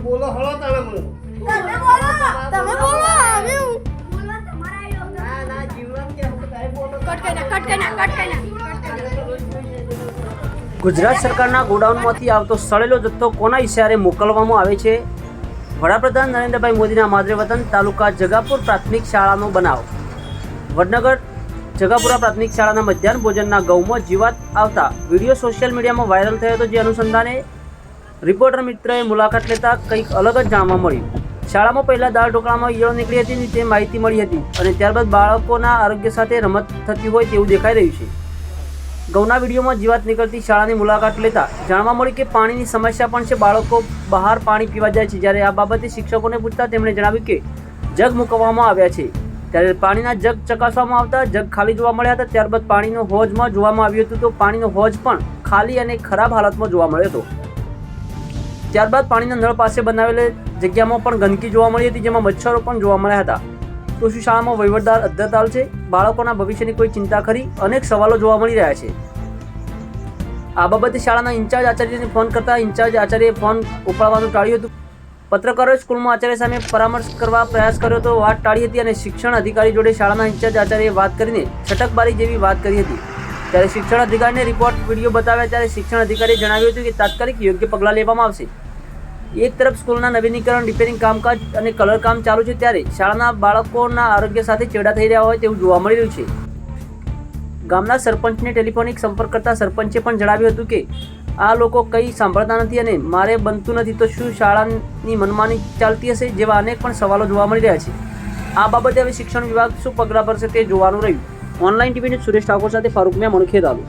બોલો હળો તાણે મને. તમે ના, ના. કટ નાખ કટ નાખ ગુજરાત સરકારના ગોડાઉનમાંથી આવતો સડેલો જથ્થો કોના ઇશારે મોકલવામાં આવે છે? વડાપ્રધાન નરેન્દ્રભાઈ મોદીના માદરે વતન તાલુકા જગાપુર પ્રાથમિક શાળાનો બનાવ. વડનગર જગાપુરા પ્રાથમિક શાળાના મધ્યાહન ભોજનના ગૌમાં જીવાત આવતા વીડિયો સોશિયલ મીડિયામાં વાયરલ થયો હતો જે અનુસંધાને રિપોર્ટર મિત્રએ મુલાકાત લેતા કંઈક અલગ જ જાણવા મળ્યું. શાળામાં પહેલાં દાળ ઢોકળામાં ઈયળો નીકળી હતી તે માહિતી મળી હતી અને ત્યારબાદ બાળકોના આરોગ્ય સાથે રમત થતી હોય તેવું દેખાઈ રહ્યું છે. ગૌના વિડીયોમાં જીવાત નીકળતી શાળાની મુલાકાત લેતા જાણવા મળ્યું કે પાણીની સમસ્યા પણ છે. બાળકો બહાર પાણી પીવા જાય છે. જ્યારે આ બાબતે શિક્ષકોને પૂછતા તેમણે જણાવ્યું કે જગ મૂકવામાં આવ્યા છે. ત્યારે પાણીના જગ ચકાસવામાં આવતા, જગ ખાલી જોવા મળ્યા હતા. ત્યારબાદ પાણીનો હોજમાં જોવામાં આવ્યું હતું તો પાણીનો હોજ પણ ખાલી અને ખરાબ હાલતમાં જોવા મળ્યો હતો. ત્યારબાદ પાણીના નળ પાસે બનાવેલી જગ્યામાં પણ ગંદકી જોવા મળી હતી, જેમાં મચ્છરો પણ જોવા મળ્યા હતા. શું શાળામાં વહીવટદાર અદ્ધરતાલ છે. બાળકોના ભવિષ્યની કોઈ ચિંતા ખરી? અનેક સવાલો જોવા મળી રહ્યા છે. આ બાબતે શાળાના ઇન્ચાર્જ આચાર્યને ફોન કરતા ઇન્ચાર્જ આચાર્યએ ફોન ઉપાડવાનું ટાળ્યું હતું. પત્રકારોએ સ્કૂલમાં આચાર્ય સામે પરામર્શ કરવા પ્રયાસ કર્યો તો વાત ટાળી હતી અને શિક્ષણ અધિકારી જોડે શાળાના ઇન્ચાર્જ આચાર્યએ વાત કરીને છટકબારી જેવી વાત કરી હતી. ત્યારે શિક્ષણ અધિકારીને રિપોર્ટ વીડિયો બતાવ્યા. ત્યારે શિક્ષણ અધિકારીએ જણાવ્યું હતું કે તાત્કાલિક યોગ્ય પગલાં લેવામાં આવશે. એક તરફ સ્કૂલના નવીનીકરણ રિપેરિંગ કામકાજ અને કલર કામ ચાલુ છે ત્યારે શાળાના બાળકોના આરોગ્ય સાથે ચેડા થઈ રહ્યા હોય તેવું જોવા મળી રહ્યું છે. ગામના સરપંચને ટેલિફોનિક સંપર્ક કરતા સરપંચે પણ જણાવ્યું હતું કે, આ લોકો કંઈ સાંભળતા નથી અને મારે બનતું નથી તો શું શાળાની મનમાની ચાલતી હશે જેવા અનેક પણ સવાલો જોવા મળી રહ્યા છે. આ બાબતે હવે શિક્ષણ વિભાગ શું પગલાં ભરશે તે જોવાનું રહ્યું. ઓનલાઈન ટીવીને સુરેશ ઠાકોર સાથે ફારૂક મેં મણખેદ ખેદાલુ